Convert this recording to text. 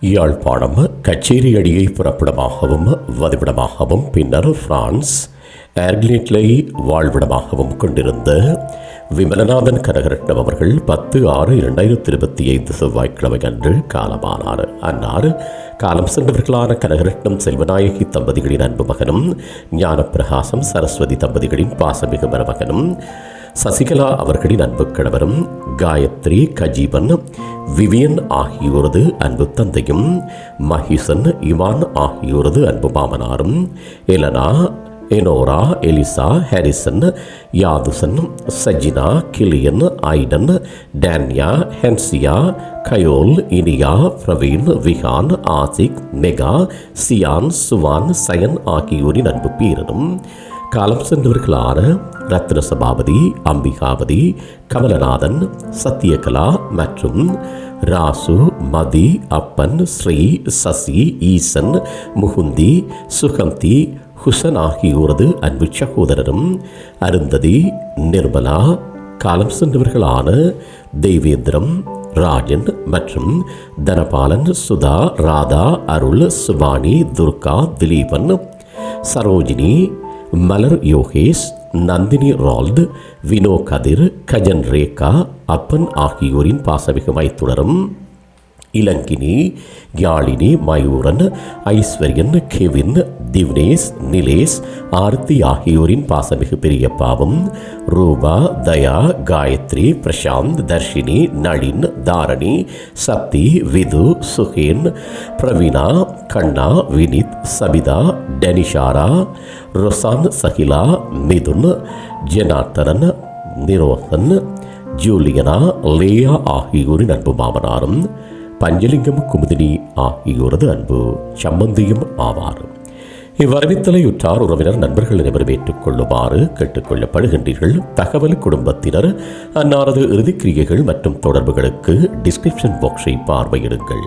யாழ்ப்பாணம் கச்சேரி அடியை புறப்படமாகவும் வதிவிடமாகவும் பின்னர் பிரான்ஸ் ஏர்கிலேட்லை வாழ்விடமாகவும் கொண்டிருந்த விமலநாதன் கனகரட்னம் அவர்கள் பத்து ஆறு இரண்டாயிரத்தி இருபத்தி ஐந்து செவ்வாய்க்கிழமை அன்று காலமானார். அன்னார் காலம் சென்றவர்களான கனகரட்னம் செல்வநாயகி தம்பதிகளின் அன்பு மகனும் ஞானப்பிரகாசம் சரஸ்வதி தம்பதிகளின் பாசமிகு மருமகனும் சசிகலா அவர்களின் அன்பு கணவரும் காயத்ரி கஜீவன் விவியன் ஆகியோரது அன்பு தந்தையும் மஹிசன் இவான் ஆகியோரது அன்பு மாமனாரும் Elena Enora Eliza Harrison Yathusan Sajina Kilian Aiden Tanya Hensiya Kajol Iniya Praveen Vihaan Ashik Neha Siyan Suvan Sayan ஆகியோரின் அன்பு பீரனும். காலம் சென்றவர்களான ரத்ன சபாபதி அம்பிகாபதி கமலநாதன் சத்யகலா மற்றும் ராசு மதி அப்பன் ஸ்ரீ சசி ஈசன் முகுந்தி சுகந்தி ஹுசன் ஆகியோரது அன்பு சகோதரரும் அருந்ததி நிர்மலா காலம் சென்றவர்களான தெய்வேந்திரம் ராஜன் மற்றும் தனபாலன் சுதா ராதா அருள் சுபானி துர்கா திலீபன் சரோஜினி மலர் யோகேஷ் நந்தினி ரால்டு வினோ கதிர் கஜன் ரேகா அப்பன் ஆகியோரின் பாசமிகு தொடரும் இலங்கினி யாழினி மயூரன் ஐஸ்வர்யன் கெவின் திவ்னேஷ் நிலேஷ் ஆர்த்தி ஆகியோரின் பாசமிகு பெரியப்பாவும் ரூபா தயா காயத்ரி பிரசாந்த் தர்ஷினி நளின் தாரணி சக்தி விது சுகேன் பிரவீனா கண்ணா வினித் சபிதா டெனிஷாரா ரொசான் சகிலா மிதுன் ஜெனார்த்தனன் நிரோசன் ஜூலியனா லேயா ஆகியோரின் அன்பு மாமனாரும் பஞ்சலிங்கம் குமுதினி ஆகியோரது அன்பு சம்பந்தியும் ஆவார் இவ்வரவித்தலை உற்றார் உறவினர் நண்பர்கள் அனைவரும் ஏற்றுக்கொள்ளுமாறு கேட்டுக்கொள்ளப்படுகின்றீர்கள் தகவல் குடும்பத்தினர் அன்னாரது இறுதிக்கிரியைகள் மற்றும் தொடர்புகளுக்கு டிஸ்கிரிப்ஷன் பாக்ஸை பார்வையிடுங்கள்